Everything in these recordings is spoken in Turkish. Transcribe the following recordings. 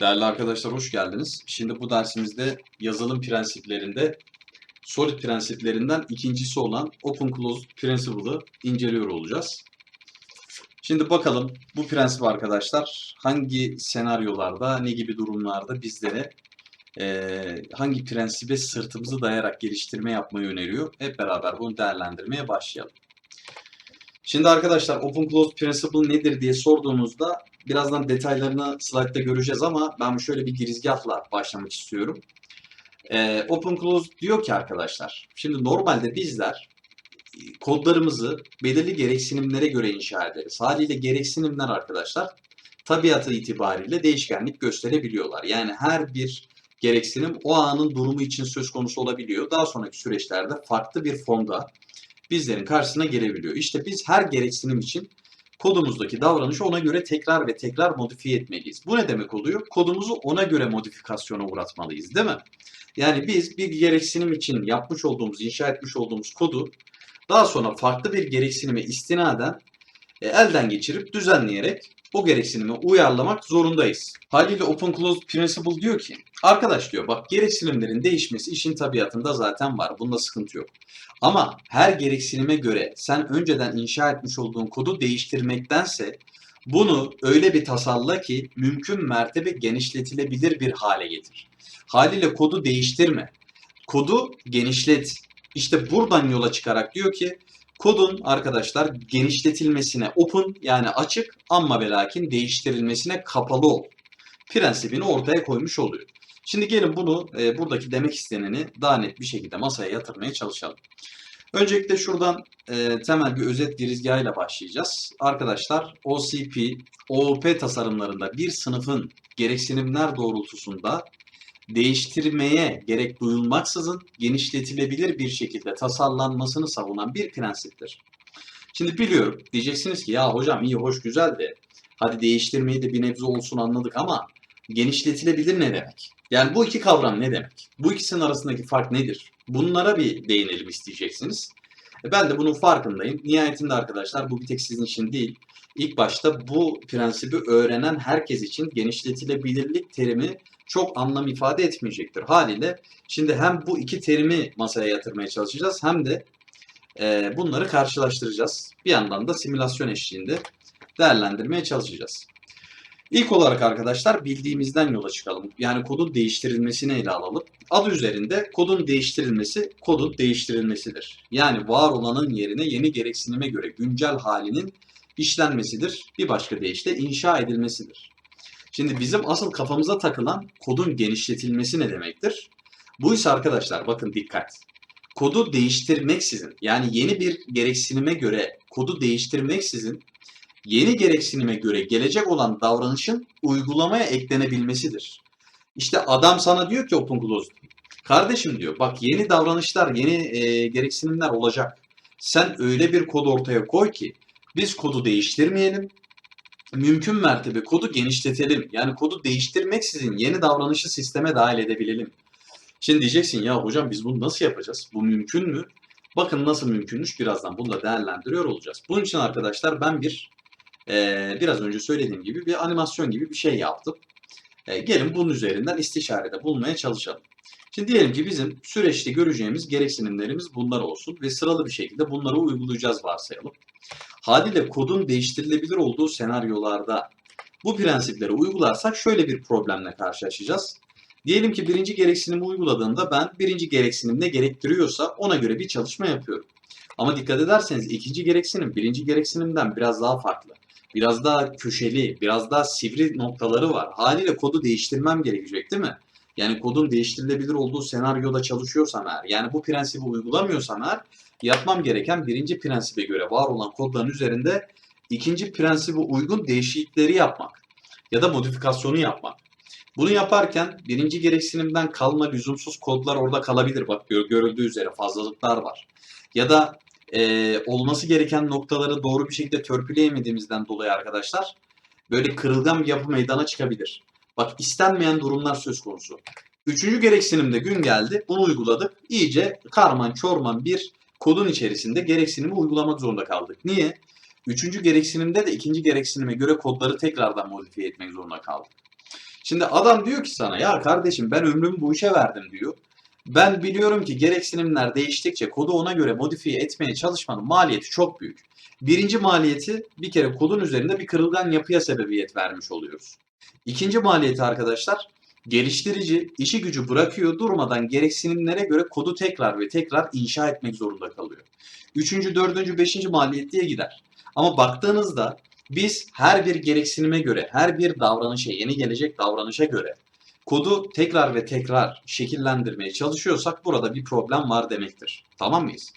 Değerli arkadaşlar hoş geldiniz. Şimdi bu dersimizde yazılım prensiplerinde solid prensiplerinden ikincisi olan Open Closed Principle'ı inceliyor olacağız. Şimdi bakalım bu prensip arkadaşlar hangi senaryolarda, ne gibi durumlarda bizlere eee, hangi prensibe sırtımızı dayarak geliştirme yapmayı öneriyor. Hep beraber bunu değerlendirmeye başlayalım. Şimdi arkadaşlar Open Closed Principle nedir diye sorduğunuzda birazdan detaylarını slaytta göreceğiz ama ben şöyle bir girizgahla başlamak istiyorum. Ee, Open Closed diyor ki arkadaşlar, şimdi normalde bizler e, kodlarımızı belirli gereksinimlere göre inşa ederiz. Haliyle gereksinimler arkadaşlar tabiatı itibariyle değişkenlik gösterebiliyorlar. Yani her bir gereksinim o anın durumu için söz konusu olabiliyor. Daha sonraki süreçlerde farklı bir formda bizlerin karşısına gelebiliyor. İşte biz her gereksinim için kodumuzdaki davranışı ona göre tekrar ve tekrar modifiye etmeliyiz. Bu ne demek oluyor? Kodumuzu ona göre modifikasyona uğratmalıyız değil mi? Yani biz bir gereksinim için yapmış olduğumuz, inşa etmiş olduğumuz kodu daha sonra farklı bir gereksinime istinaden e, elden geçirip düzenleyerek o gereksinime uyarlamak zorundayız. Haliyle Open Closed Principle diyor ki, arkadaş diyor bak gereksinimlerin değişmesi işin tabiatında zaten var. Bunda sıkıntı yok. Ama her gereksinime göre sen önceden inşa etmiş olduğun kodu değiştirmektense bunu öyle bir tasarla ki mümkün mertebe genişletilebilir bir hale getir. Haliyle kodu değiştirme. Kodu genişlet. İşte buradan yola çıkarak diyor ki kodun arkadaşlar genişletilmesine open yani açık ama ve lakin değiştirilmesine kapalı ol. Prensibini ortaya koymuş oluyor. Şimdi gelin bunu e, buradaki demek isteneni daha net bir şekilde masaya yatırmaya çalışalım. Öncelikle şuradan e, temel bir özet girizgahıyla başlayacağız. Arkadaşlar OCP, OOP tasarımlarında bir sınıfın gereksinimler doğrultusunda değiştirmeye gerek duyulmaksızın genişletilebilir bir şekilde tasarlanmasını savunan bir prensiptir. Şimdi biliyorum diyeceksiniz ki ya hocam iyi hoş güzel de hadi değiştirmeyi de bir nebze olsun anladık ama genişletilebilir ne demek? Yani bu iki kavram ne demek? Bu ikisinin arasındaki fark nedir? Bunlara bir değinelim isteyeceksiniz. E, Ben de bunun farkındayım. Nihayetinde arkadaşlar bu bir tek sizin için değil. İlk başta bu prensibi öğrenen herkes için genişletilebilirlik terimi çok anlam ifade etmeyecektir. Haliyle şimdi hem bu iki terimi masaya yatırmaya çalışacağız hem de e, bunları karşılaştıracağız. Bir yandan da simülasyon eşliğinde değerlendirmeye çalışacağız. İlk olarak arkadaşlar bildiğimizden yola çıkalım. Yani kodun değiştirilmesini ele alalım. Adı üzerinde kodun değiştirilmesi kodun değiştirilmesidir. Yani var olanın yerine yeni gereksinime göre güncel halinin işlenmesidir. Bir başka deyişle inşa edilmesidir. Şimdi bizim asıl kafamıza takılan kodun genişletilmesi ne demektir? Bu ise arkadaşlar bakın dikkat. Kodu değiştirmeksizin yani yeni bir gereksinime göre kodu değiştirmeksizin yeni gereksinime göre gelecek olan davranışın uygulamaya eklenebilmesidir. İşte adam sana diyor ki open closed. Kardeşim diyor bak yeni davranışlar, yeni e, gereksinimler olacak. Sen öyle bir kod ortaya koy ki biz kodu değiştirmeyelim. Mümkün mertebe kodu genişletelim. Yani kodu değiştirmeksizin yeni davranışı sisteme dahil edebilelim. Şimdi diyeceksin ya hocam biz bunu nasıl yapacağız? Bu mümkün mü? Bakın nasıl mümkünmüş birazdan bunu da değerlendiriyor olacağız. Bunun için arkadaşlar ben bir ee, biraz önce söylediğim gibi bir animasyon gibi bir şey yaptım. Ee, gelin bunun üzerinden istişarede bulmaya çalışalım. Şimdi diyelim ki bizim süreçte göreceğimiz gereksinimlerimiz bunlar olsun ve sıralı bir şekilde bunları uygulayacağız varsayalım. Haliyle kodun değiştirilebilir olduğu senaryolarda bu prensipleri uygularsak şöyle bir problemle karşılaşacağız. Diyelim ki birinci gereksinimi uyguladığımda ben birinci gereksinim ne gerektiriyorsa ona göre bir çalışma yapıyorum. Ama dikkat ederseniz ikinci gereksinim birinci gereksinimden biraz daha farklı. Biraz daha köşeli, biraz daha sivri noktaları var. Haliyle kodu değiştirmem gerekecek değil mi? Yani kodun değiştirilebilir olduğu senaryoda çalışıyorsam eğer, yani bu prensibi uygulamıyorsam eğer, yapmam gereken birinci prensibe göre var olan kodların üzerinde ikinci prensibe uygun değişiklikleri yapmak ya da modifikasyonu yapmak. Bunu yaparken birinci gereksinimden kalma lüzumsuz kodlar orada kalabilir. Bak gör- görüldüğü üzere fazlalıklar var. Ya da e, olması gereken noktaları doğru bir şekilde törpüleyemediğimizden dolayı arkadaşlar böyle kırılgan bir yapı meydana çıkabilir. Bak istenmeyen durumlar söz konusu. Üçüncü gereksinimde gün geldi. Bunu uyguladık. İyice karman çorman bir kodun içerisinde gereksinimi uygulamak zorunda kaldık. Niye? Üçüncü gereksinimde de ikinci gereksinime göre kodları tekrardan modifiye etmek zorunda kaldık. Şimdi adam diyor ki sana ya kardeşim ben ömrümü bu işe verdim diyor. Ben biliyorum ki gereksinimler değiştikçe kodu ona göre modifiye etmeye çalışmanın maliyeti çok büyük. Birinci maliyeti bir kere kodun üzerinde bir kırılgan yapıya sebebiyet vermiş oluyoruz. İkinci maliyeti arkadaşlar geliştirici işi gücü bırakıyor durmadan gereksinimlere göre kodu tekrar ve tekrar inşa etmek zorunda kalıyor. Üçüncü, dördüncü, beşinci maliyet diye gider. Ama baktığınızda biz her bir gereksinime göre, her bir davranışa, yeni gelecek davranışa göre kodu tekrar ve tekrar şekillendirmeye çalışıyorsak burada bir problem var demektir. Tamam mıyız?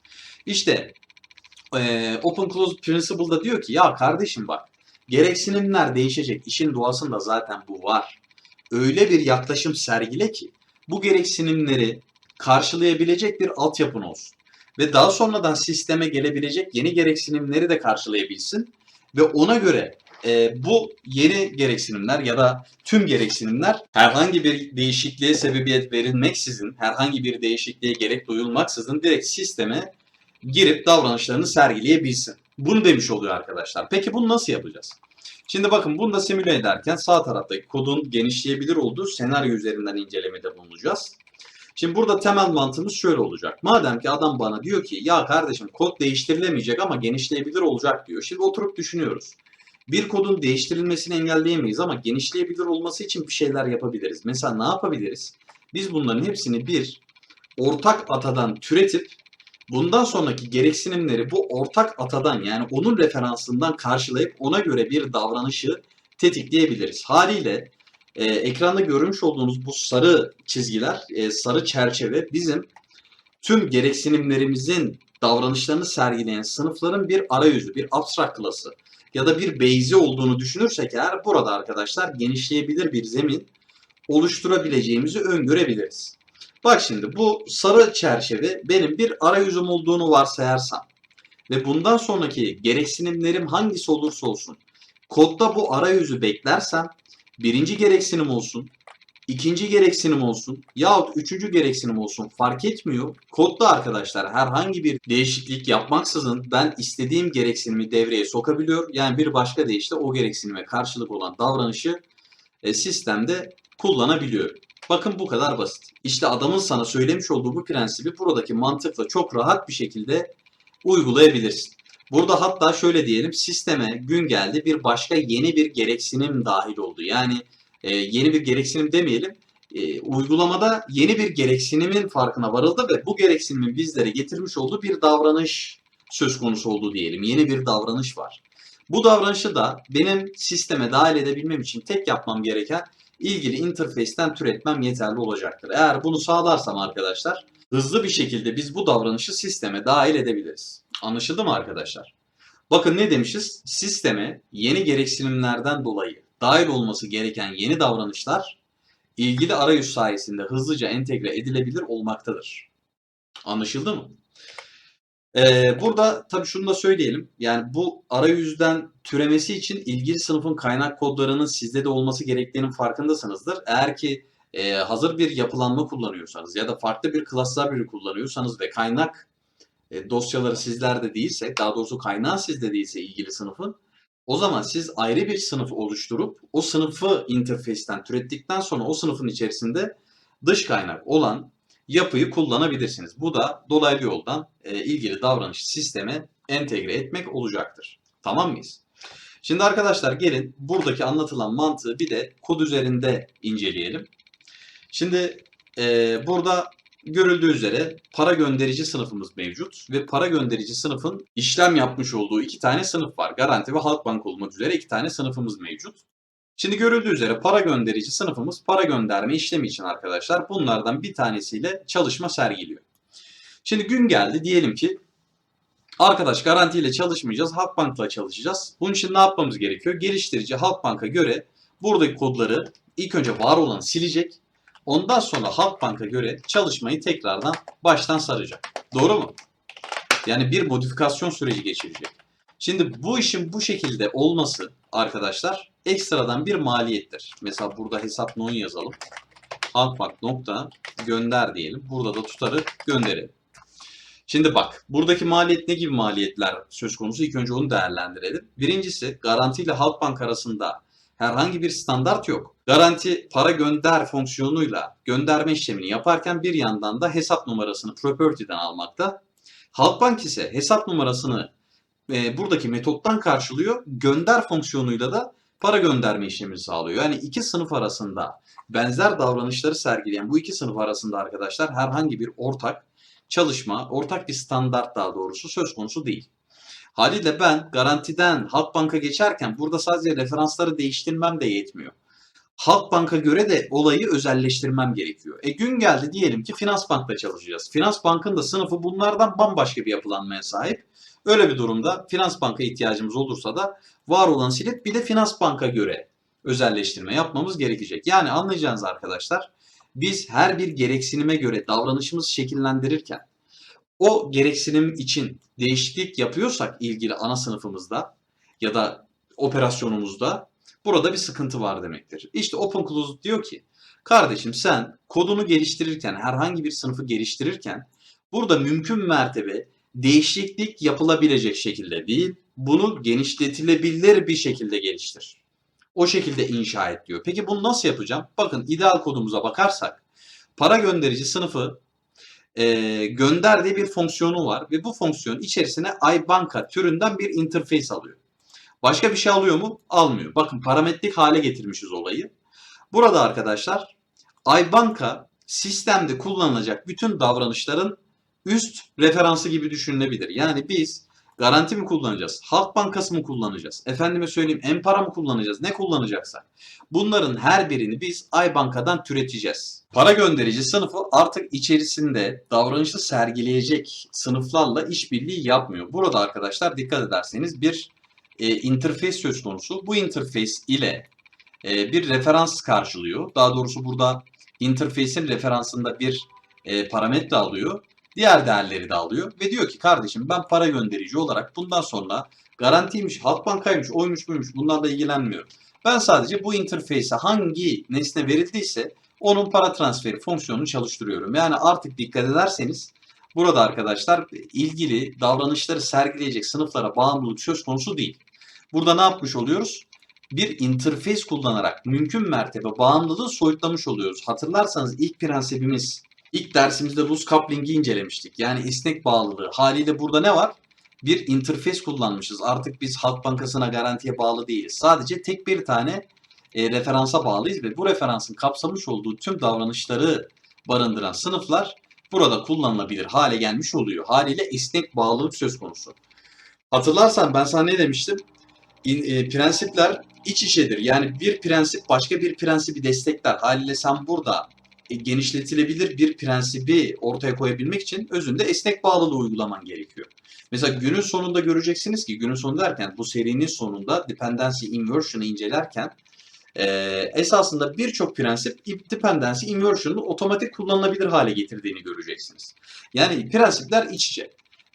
İşte eee Open Close Principle'da diyor ki ya kardeşim bak gereksinimler değişecek. İşin doğasında zaten bu var. Öyle bir yaklaşım sergile ki bu gereksinimleri karşılayabilecek bir altyapın olsun. Ve daha sonradan sisteme gelebilecek yeni gereksinimleri de karşılayabilsin. Ve ona göre e, bu yeni gereksinimler ya da tüm gereksinimler herhangi bir değişikliğe sebebiyet verilmeksizin, herhangi bir değişikliğe gerek duyulmaksızın direkt sisteme girip davranışlarını sergileyebilsin. Bunu demiş oluyor arkadaşlar. Peki bunu nasıl yapacağız? Şimdi bakın bunu da simüle ederken sağ taraftaki kodun genişleyebilir olduğu senaryo üzerinden incelemede bulunacağız. Şimdi burada temel mantığımız şöyle olacak. Madem ki adam bana diyor ki ya kardeşim kod değiştirilemeyecek ama genişleyebilir olacak diyor. Şimdi oturup düşünüyoruz. Bir kodun değiştirilmesini engelleyemeyiz ama genişleyebilir olması için bir şeyler yapabiliriz. Mesela ne yapabiliriz? Biz bunların hepsini bir ortak atadan türetip bundan sonraki gereksinimleri bu ortak atadan yani onun referansından karşılayıp ona göre bir davranışı tetikleyebiliriz. Haliyle e, ekranda görmüş olduğunuz bu sarı çizgiler, e, sarı çerçeve bizim tüm gereksinimlerimizin davranışlarını sergileyen sınıfların bir arayüzü, bir abstract klası ya da bir beyzi olduğunu düşünürsek eğer burada arkadaşlar genişleyebilir bir zemin oluşturabileceğimizi öngörebiliriz. Bak şimdi bu sarı çerçeve benim bir arayüzüm olduğunu varsayarsam ve bundan sonraki gereksinimlerim hangisi olursa olsun kodda bu arayüzü beklersem birinci gereksinim olsun, ikinci gereksinim olsun yahut üçüncü gereksinim olsun fark etmiyor. Kodda arkadaşlar herhangi bir değişiklik yapmaksızın ben istediğim gereksinimi devreye sokabiliyor. Yani bir başka deyişle o gereksinime karşılık olan davranışı e, sistemde kullanabiliyor. Bakın bu kadar basit. İşte adamın sana söylemiş olduğu bu prensibi buradaki mantıkla çok rahat bir şekilde uygulayabilirsin. Burada hatta şöyle diyelim sisteme gün geldi bir başka yeni bir gereksinim dahil oldu. Yani e, yeni bir gereksinim demeyelim. E, uygulamada yeni bir gereksinimin farkına varıldı ve bu gereksinimin bizlere getirmiş olduğu bir davranış söz konusu oldu diyelim. Yeni bir davranış var. Bu davranışı da benim sisteme dahil edebilmem için tek yapmam gereken ilgili interface'ten türetmem yeterli olacaktır. Eğer bunu sağlarsam arkadaşlar hızlı bir şekilde biz bu davranışı sisteme dahil edebiliriz. Anlaşıldı mı arkadaşlar? Bakın ne demişiz? Sisteme yeni gereksinimlerden dolayı dahil olması gereken yeni davranışlar ilgili arayüz sayesinde hızlıca entegre edilebilir olmaktadır. Anlaşıldı mı? Ee, burada tabii şunu da söyleyelim. Yani bu arayüzden türemesi için ilgili sınıfın kaynak kodlarının sizde de olması gerektiğinin farkındasınızdır. Eğer ki e, hazır bir yapılanma kullanıyorsanız ya da farklı bir class library kullanıyorsanız ve kaynak e, dosyaları sizlerde değilse, daha doğrusu kaynağı sizde değilse ilgili sınıfın, o zaman siz ayrı bir sınıf oluşturup o sınıfı interface'ten türettikten sonra o sınıfın içerisinde dış kaynak olan yapıyı kullanabilirsiniz. Bu da dolaylı yoldan e, ilgili davranış sisteme entegre etmek olacaktır. Tamam mıyız? Şimdi arkadaşlar gelin buradaki anlatılan mantığı bir de kod üzerinde inceleyelim. Şimdi e, burada görüldüğü üzere para gönderici sınıfımız mevcut ve para gönderici sınıfın işlem yapmış olduğu iki tane sınıf var. Garanti ve Halkbank olmak üzere iki tane sınıfımız mevcut. Şimdi görüldüğü üzere para gönderici sınıfımız para gönderme işlemi için arkadaşlar bunlardan bir tanesiyle çalışma sergiliyor. Şimdi gün geldi diyelim ki arkadaş garantiyle çalışmayacağız Halkbank'la çalışacağız. Bunun için ne yapmamız gerekiyor? Geliştirici Halkbank'a göre buradaki kodları ilk önce var olanı silecek. Ondan sonra Halkbank'a göre çalışmayı tekrardan baştan saracak. Doğru mu? Yani bir modifikasyon süreci geçirecek. Şimdi bu işin bu şekilde olması arkadaşlar ekstradan bir maliyettir. Mesela burada hesap non yazalım. Halkbank nokta gönder diyelim. Burada da tutarı gönderelim. Şimdi bak buradaki maliyet ne gibi maliyetler söz konusu? İlk önce onu değerlendirelim. Birincisi garanti ile Halkbank arasında Herhangi bir standart yok. Garanti para gönder fonksiyonuyla gönderme işlemini yaparken bir yandan da hesap numarasını property'den almakta. Halkbank ise hesap numarasını e, buradaki metottan karşılıyor. Gönder fonksiyonuyla da para gönderme işlemini sağlıyor. Yani iki sınıf arasında benzer davranışları sergileyen bu iki sınıf arasında arkadaşlar herhangi bir ortak çalışma, ortak bir standart daha doğrusu söz konusu değil. Haliyle ben garantiden Halkbank'a geçerken burada sadece referansları değiştirmem de yetmiyor. Halkbank'a göre de olayı özelleştirmem gerekiyor. E gün geldi diyelim ki Finans Bank'ta çalışacağız. Finans Bank'ın da sınıfı bunlardan bambaşka bir yapılanmaya sahip. Öyle bir durumda Finans Bank'a ihtiyacımız olursa da var olan silip bir de Finans Bank'a göre özelleştirme yapmamız gerekecek. Yani anlayacağınız arkadaşlar biz her bir gereksinime göre davranışımızı şekillendirirken o gereksinim için değişiklik yapıyorsak ilgili ana sınıfımızda ya da operasyonumuzda burada bir sıkıntı var demektir. İşte OpenCloud diyor ki kardeşim sen kodunu geliştirirken herhangi bir sınıfı geliştirirken burada mümkün mertebe değişiklik yapılabilecek şekilde değil bunu genişletilebilir bir şekilde geliştir. O şekilde inşa et diyor. Peki bunu nasıl yapacağım? Bakın ideal kodumuza bakarsak para gönderici sınıfı e, gönder bir fonksiyonu var ve bu fonksiyon içerisine iBanka türünden bir interface alıyor. Başka bir şey alıyor mu? Almıyor. Bakın parametrik hale getirmişiz olayı. Burada arkadaşlar iBanka sistemde kullanılacak bütün davranışların üst referansı gibi düşünülebilir. Yani biz Garanti mi kullanacağız? Halk Bankası mı kullanacağız? Efendime söyleyeyim Empara mı kullanacağız? Ne kullanacaksak. Bunların her birini biz iBanka'dan türeteceğiz. Para gönderici sınıfı artık içerisinde davranışı sergileyecek sınıflarla işbirliği yapmıyor. Burada arkadaşlar dikkat ederseniz bir e, interface söz konusu. Bu interface ile e, bir referans karşılıyor. Daha doğrusu burada interface'in referansında bir e, parametre alıyor diğer değerleri de alıyor ve diyor ki kardeşim ben para gönderici olarak bundan sonra garantiymiş, Halkbankaymış, oymuş buymuş bunlarla ilgilenmiyorum. Ben sadece bu interface'e hangi nesne verildiyse onun para transferi fonksiyonunu çalıştırıyorum. Yani artık dikkat ederseniz burada arkadaşlar ilgili davranışları sergileyecek sınıflara bağımlılık söz konusu değil. Burada ne yapmış oluyoruz? Bir interface kullanarak mümkün mertebe bağımlılığı soyutlamış oluyoruz. Hatırlarsanız ilk prensibimiz İlk dersimizde loose coupling'i incelemiştik. Yani esnek bağlılığı. Haliyle burada ne var? Bir interface kullanmışız. Artık biz Halk Bankası'na garantiye bağlı değiliz. Sadece tek bir tane e, referansa bağlıyız ve bu referansın kapsamış olduğu tüm davranışları barındıran sınıflar burada kullanılabilir hale gelmiş oluyor. Haliyle esnek bağlılık söz konusu. Hatırlarsan ben sana ne demiştim? İn, e, prensipler iç içedir. Yani bir prensip başka bir prensibi destekler. Haliyle sen burada genişletilebilir bir prensibi ortaya koyabilmek için özünde esnek bağlılığı uygulaman gerekiyor. Mesela günün sonunda göreceksiniz ki günün sonu derken bu serinin sonunda dependency inversion'ı incelerken e, esasında birçok prensip dependency inversion'ı otomatik kullanılabilir hale getirdiğini göreceksiniz. Yani prensipler iç içe.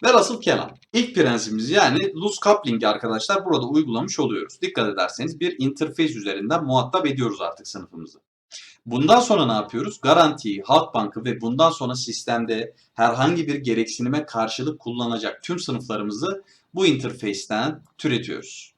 Velhasıl kelam. İlk prensibimiz yani loose coupling arkadaşlar burada uygulamış oluyoruz. Dikkat ederseniz bir interface üzerinden muhatap ediyoruz artık sınıfımızı. Bundan sonra ne yapıyoruz? Garantiyi, Halkbank'ı ve bundan sonra sistemde herhangi bir gereksinime karşılık kullanacak tüm sınıflarımızı bu interface'ten türetiyoruz.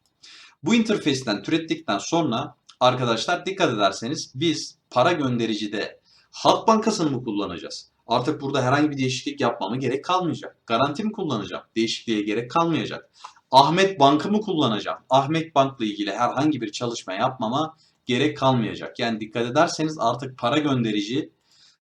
Bu interface'ten türettikten sonra arkadaşlar dikkat ederseniz biz para göndericide Halk Bankası'nı mı kullanacağız? Artık burada herhangi bir değişiklik yapmama gerek kalmayacak. Garanti mi kullanacağım? Değişikliğe gerek kalmayacak. Ahmet Bank'ı mı kullanacağım? Ahmet Bank'la ilgili herhangi bir çalışma yapmama gerek kalmayacak. Yani dikkat ederseniz artık para gönderici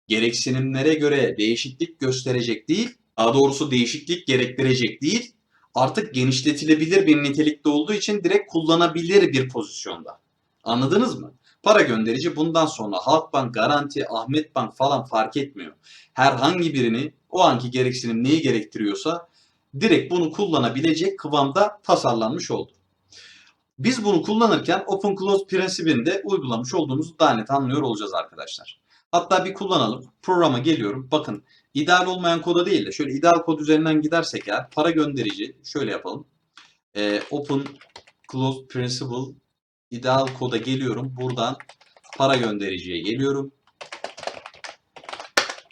gereksinimlere göre değişiklik gösterecek değil, daha doğrusu değişiklik gerektirecek değil, artık genişletilebilir bir nitelikte olduğu için direkt kullanabilir bir pozisyonda. Anladınız mı? Para gönderici bundan sonra Halkbank, Garanti, Ahmet Bank falan fark etmiyor. Herhangi birini o anki gereksinim neyi gerektiriyorsa direkt bunu kullanabilecek kıvamda tasarlanmış oldu. Biz bunu kullanırken open close prensibini de uygulamış olduğumuzu daha net anlıyor olacağız arkadaşlar. Hatta bir kullanalım. Programa geliyorum. Bakın ideal olmayan koda değil de şöyle ideal kod üzerinden gidersek eğer para gönderici şöyle yapalım. Ee, open close principle ideal koda geliyorum. Buradan para göndericiye geliyorum.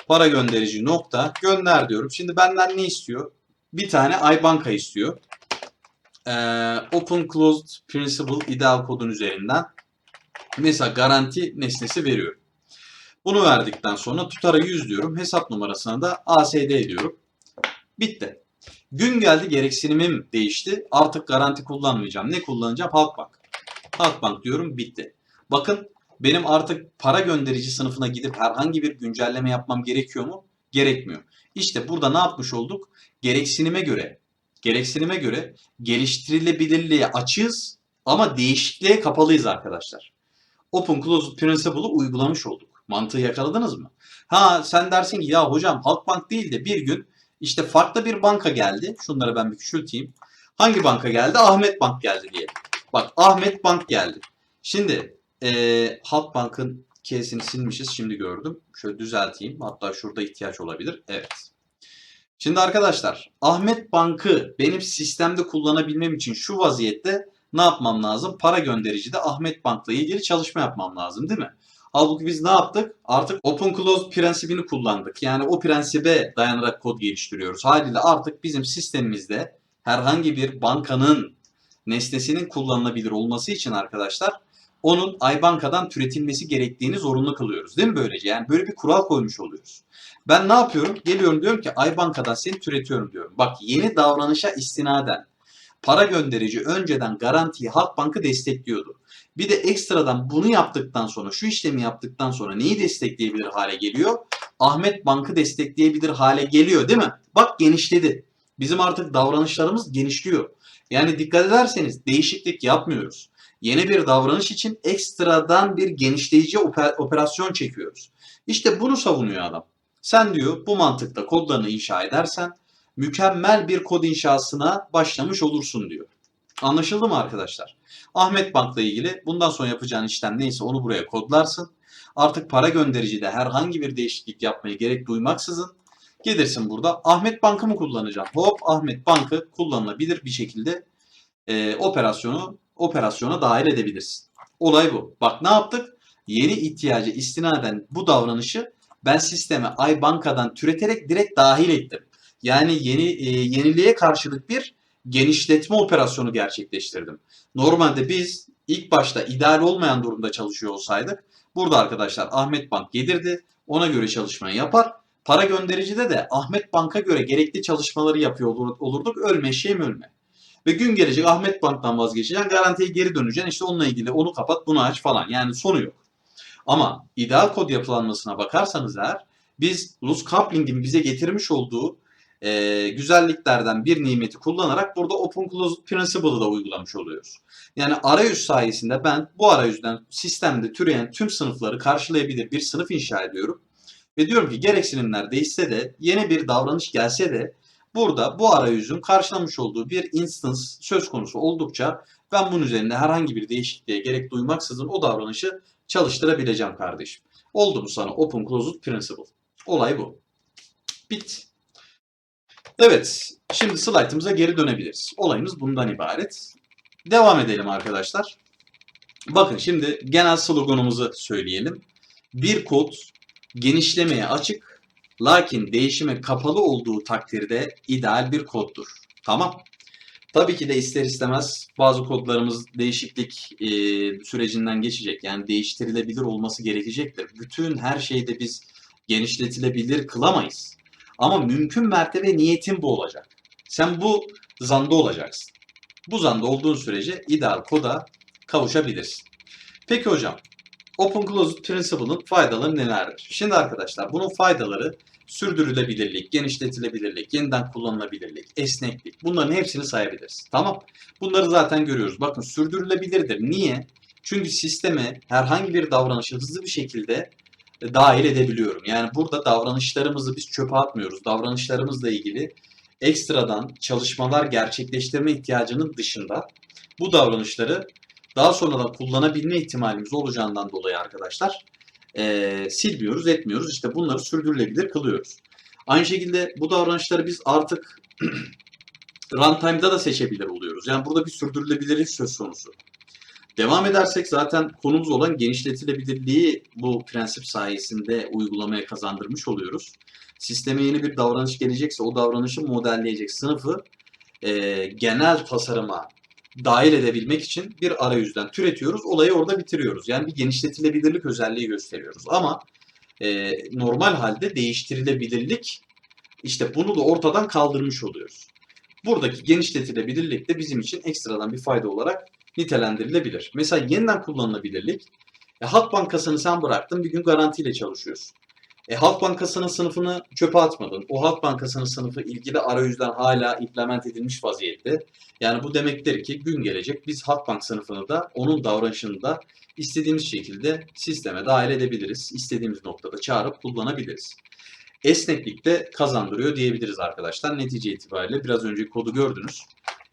Para gönderici nokta gönder diyorum. Şimdi benden ne istiyor? Bir tane iBanka istiyor. Ee, open Closed Principle ideal kodun üzerinden Mesela garanti nesnesi veriyorum. Bunu verdikten sonra tutara 100 diyorum. Hesap numarasına da ASD diyorum. Bitti. Gün geldi gereksinimim değişti. Artık garanti kullanmayacağım. Ne kullanacağım? Halkbank. Halkbank diyorum bitti. Bakın benim artık para gönderici sınıfına gidip herhangi bir güncelleme yapmam gerekiyor mu? Gerekmiyor. İşte burada ne yapmış olduk? Gereksinime göre gereksinime göre geliştirilebilirliğe açığız ama değişikliğe kapalıyız arkadaşlar. Open Closed Principle'ı uygulamış olduk. Mantığı yakaladınız mı? Ha sen dersin ki ya hocam Halkbank değil de bir gün işte farklı bir banka geldi. Şunları ben bir küçülteyim. Hangi banka geldi? Ahmet Bank geldi diye. Bak Ahmet Bank geldi. Şimdi ee, Halkbank'ın K'sini silmişiz. Şimdi gördüm. Şöyle düzelteyim. Hatta şurada ihtiyaç olabilir. Evet. Şimdi arkadaşlar Ahmet Bank'ı benim sistemde kullanabilmem için şu vaziyette ne yapmam lazım? Para göndericide Ahmet Bank'la ilgili çalışma yapmam lazım değil mi? Halbuki biz ne yaptık? Artık open close prensibini kullandık. Yani o prensibe dayanarak kod geliştiriyoruz. Haliyle artık bizim sistemimizde herhangi bir bankanın nesnesinin kullanılabilir olması için arkadaşlar onun iBanka'dan türetilmesi gerektiğini zorunlu kılıyoruz. Değil mi böylece? Yani böyle bir kural koymuş oluyoruz. Ben ne yapıyorum? Geliyorum diyorum ki iBanka'dan seni türetiyorum diyorum. Bak yeni davranışa istinaden para gönderici önceden garantiyi Halkbank'ı destekliyordu. Bir de ekstradan bunu yaptıktan sonra, şu işlemi yaptıktan sonra neyi destekleyebilir hale geliyor? Ahmet Bank'ı destekleyebilir hale geliyor değil mi? Bak genişledi. Bizim artık davranışlarımız genişliyor. Yani dikkat ederseniz değişiklik yapmıyoruz. Yeni bir davranış için ekstradan bir genişleyici operasyon çekiyoruz. İşte bunu savunuyor adam. Sen diyor bu mantıkla kodlarını inşa edersen mükemmel bir kod inşasına başlamış olursun diyor. Anlaşıldı mı arkadaşlar? Ahmet Bank'la ilgili bundan sonra yapacağın işlem neyse onu buraya kodlarsın. Artık para göndericide herhangi bir değişiklik yapmaya gerek duymaksızın gelirsin burada. Ahmet Bank'ı mı kullanacağım? Hop Ahmet Bank'ı kullanılabilir bir şekilde e, operasyonu operasyona dahil edebilirsin. Olay bu. Bak ne yaptık? Yeni ihtiyacı istinaden bu davranışı ben sisteme iBanka'dan türeterek direkt dahil ettim. Yani yeni e, yeniliğe karşılık bir genişletme operasyonu gerçekleştirdim. Normalde biz ilk başta ideal olmayan durumda çalışıyor olsaydık burada arkadaşlar Ahmet Bank gelirdi. Ona göre çalışmayı yapar. Para göndericide de Ahmet Bank'a göre gerekli çalışmaları yapıyor olurduk. Ölme şeyim ölme. Ve gün gelecek Ahmet Bank'tan vazgeçeceksin. Garantiye geri döneceksin. İşte onunla ilgili onu kapat bunu aç falan. Yani sonu yok. Ama ideal kod yapılanmasına bakarsanız eğer biz loose coupling'in bize getirmiş olduğu e, güzelliklerden bir nimeti kullanarak burada open closed principle'ı da uygulamış oluyoruz. Yani arayüz sayesinde ben bu arayüzden sistemde türeyen tüm sınıfları karşılayabilir bir sınıf inşa ediyorum. Ve diyorum ki gereksinimler değişse de yeni bir davranış gelse de burada bu arayüzün karşılamış olduğu bir instance söz konusu oldukça ben bunun üzerinde herhangi bir değişikliğe gerek duymaksızın o davranışı çalıştırabileceğim kardeşim. Oldu mu sana open closed principle? Olay bu. Bit. Evet, şimdi slaytımıza geri dönebiliriz. Olayımız bundan ibaret. Devam edelim arkadaşlar. Bakın şimdi genel sloganımızı söyleyelim. Bir kod genişlemeye açık, lakin değişime kapalı olduğu takdirde ideal bir koddur. Tamam. Tabii ki de ister istemez bazı kodlarımız değişiklik e, sürecinden geçecek. Yani değiştirilebilir olması gerekecektir. Bütün her şeyde biz genişletilebilir kılamayız. Ama mümkün mertebe niyetin bu olacak. Sen bu zanda olacaksın. Bu zanda olduğun sürece ideal koda kavuşabilirsin. Peki hocam, Open Closed Principle'ın faydaları nelerdir? Şimdi arkadaşlar bunun faydaları sürdürülebilirlik, genişletilebilirlik, yeniden kullanılabilirlik, esneklik bunların hepsini sayabiliriz. Tamam. Bunları zaten görüyoruz. Bakın sürdürülebilirdir. Niye? Çünkü sisteme herhangi bir davranışı hızlı bir şekilde dahil edebiliyorum. Yani burada davranışlarımızı biz çöpe atmıyoruz. Davranışlarımızla ilgili ekstradan çalışmalar gerçekleştirme ihtiyacının dışında bu davranışları daha sonradan kullanabilme ihtimalimiz olacağından dolayı arkadaşlar e, silmiyoruz, etmiyoruz. İşte bunları sürdürülebilir kılıyoruz. Aynı şekilde bu davranışları biz artık runtime'da da seçebilir oluyoruz. Yani burada bir sürdürülebilirlik söz konusu. Devam edersek zaten konumuz olan genişletilebilirliği bu prensip sayesinde uygulamaya kazandırmış oluyoruz. Sisteme yeni bir davranış gelecekse o davranışı modelleyecek sınıfı e, genel tasarıma dahil edebilmek için bir arayüzden türetiyoruz. Olayı orada bitiriyoruz. Yani bir genişletilebilirlik özelliği gösteriyoruz. Ama e, normal halde değiştirilebilirlik işte bunu da ortadan kaldırmış oluyoruz. Buradaki genişletilebilirlik de bizim için ekstradan bir fayda olarak nitelendirilebilir. Mesela yeniden kullanılabilirlik. E, Halk Bankası'nı sen bıraktın bir gün garantiyle çalışıyorsun. E, Halk Bankası'nın sınıfını çöpe atmadın. O Halk Bankası'nın sınıfı ilgili arayüzden hala implement edilmiş vaziyette. Yani bu demektir ki gün gelecek biz Halkbank sınıfını da onun davranışını da istediğimiz şekilde sisteme dahil edebiliriz. İstediğimiz noktada çağırıp kullanabiliriz. Esneklik de kazandırıyor diyebiliriz arkadaşlar. Netice itibariyle biraz önce kodu gördünüz.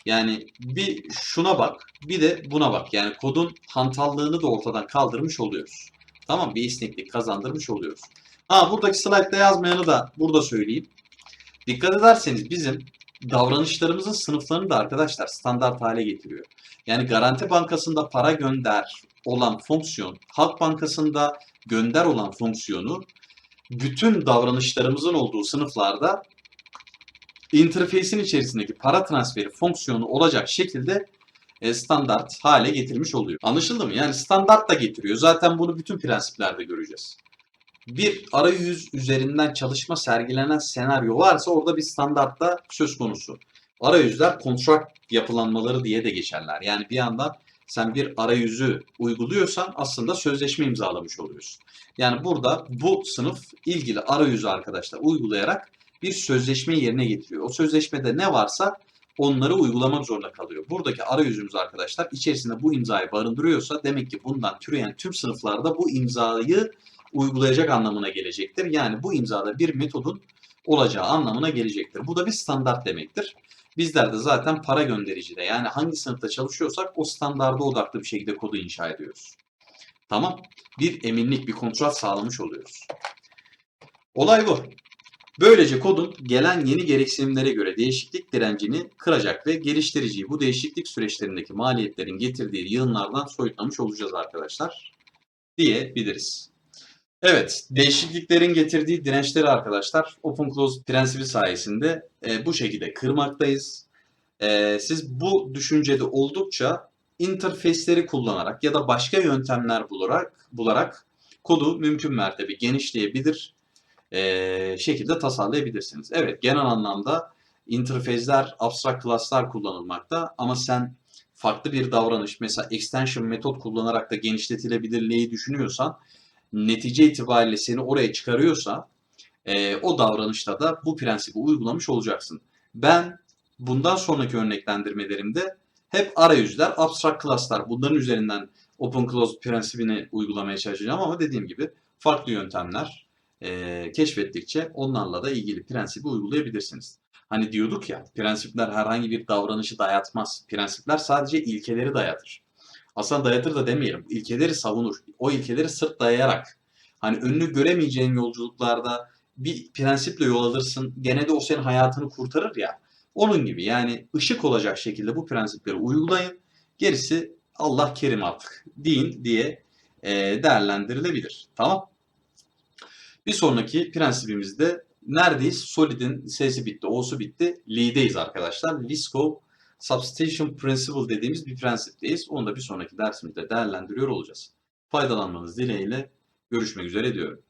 Yani bir şuna bak, bir de buna bak. Yani kodun hantallığını da ortadan kaldırmış oluyoruz. Tamam bir esneklik kazandırmış oluyoruz. Ha buradaki slaytta yazmayanı da burada söyleyeyim. Dikkat ederseniz bizim davranışlarımızın sınıflarını da arkadaşlar standart hale getiriyor. Yani Garanti Bankası'nda para gönder olan fonksiyon, Halk Bankası'nda gönder olan fonksiyonu bütün davranışlarımızın olduğu sınıflarda interfeysin içerisindeki para transferi fonksiyonu olacak şekilde e, standart hale getirmiş oluyor. Anlaşıldı mı? Yani standart da getiriyor. Zaten bunu bütün prensiplerde göreceğiz. Bir arayüz üzerinden çalışma sergilenen senaryo varsa orada bir standartta söz konusu. Arayüzler kontrat yapılanmaları diye de geçerler. Yani bir yandan sen bir arayüzü uyguluyorsan aslında sözleşme imzalamış oluyorsun. Yani burada bu sınıf ilgili arayüzü arkadaşlar uygulayarak bir sözleşme yerine getiriyor. O sözleşmede ne varsa onları uygulamak zorunda kalıyor. Buradaki arayüzümüz arkadaşlar içerisinde bu imzayı barındırıyorsa demek ki bundan türeyen tüm sınıflarda bu imzayı uygulayacak anlamına gelecektir. Yani bu imzada bir metodun olacağı anlamına gelecektir. Bu da bir standart demektir. Bizler de zaten para göndericide yani hangi sınıfta çalışıyorsak o standarda odaklı bir şekilde kodu inşa ediyoruz. Tamam. Bir eminlik, bir kontrat sağlamış oluyoruz. Olay bu. Böylece kodun gelen yeni gereksinimlere göre değişiklik direncini kıracak ve geliştiriciyi bu değişiklik süreçlerindeki maliyetlerin getirdiği yığınlardan soyutlamış olacağız arkadaşlar diyebiliriz. Evet, değişikliklerin getirdiği dirençleri arkadaşlar Open Close prensibi sayesinde e, bu şekilde kırmaktayız. E, siz bu düşüncede oldukça interface'leri kullanarak ya da başka yöntemler bularak bularak kodu mümkün mertebe genişleyebilir e, şekilde tasarlayabilirsiniz. Evet, genel anlamda interface'ler, abstract class'lar kullanılmakta ama sen farklı bir davranış, mesela extension metot kullanarak da genişletilebilirliği düşünüyorsan netice itibariyle seni oraya çıkarıyorsa e, o davranışta da bu prensibi uygulamış olacaksın. Ben bundan sonraki örneklendirmelerimde hep arayüzler, abstract class'lar bunların üzerinden open close prensibini uygulamaya çalışacağım ama dediğim gibi farklı yöntemler e, keşfettikçe onlarla da ilgili prensibi uygulayabilirsiniz. Hani diyorduk ya prensipler herhangi bir davranışı dayatmaz. Prensipler sadece ilkeleri dayatır. Aslında dayatır da demeyelim. İlkeleri savunur. O ilkeleri sırt dayayarak. Hani önünü göremeyeceğin yolculuklarda bir prensiple yol alırsın. Gene de o senin hayatını kurtarır ya. Onun gibi yani ışık olacak şekilde bu prensipleri uygulayın. Gerisi Allah kerim artık deyin diye e, değerlendirilebilir. Tamam. Bir sonraki prensibimizde neredeyiz? Solid'in S'si bitti, O'su bitti. Lee'deyiz arkadaşlar. Lisco Substitution Principle dediğimiz bir prensipteyiz. Onu da bir sonraki dersimizde değerlendiriyor olacağız. Faydalanmanız dileğiyle görüşmek üzere diyorum.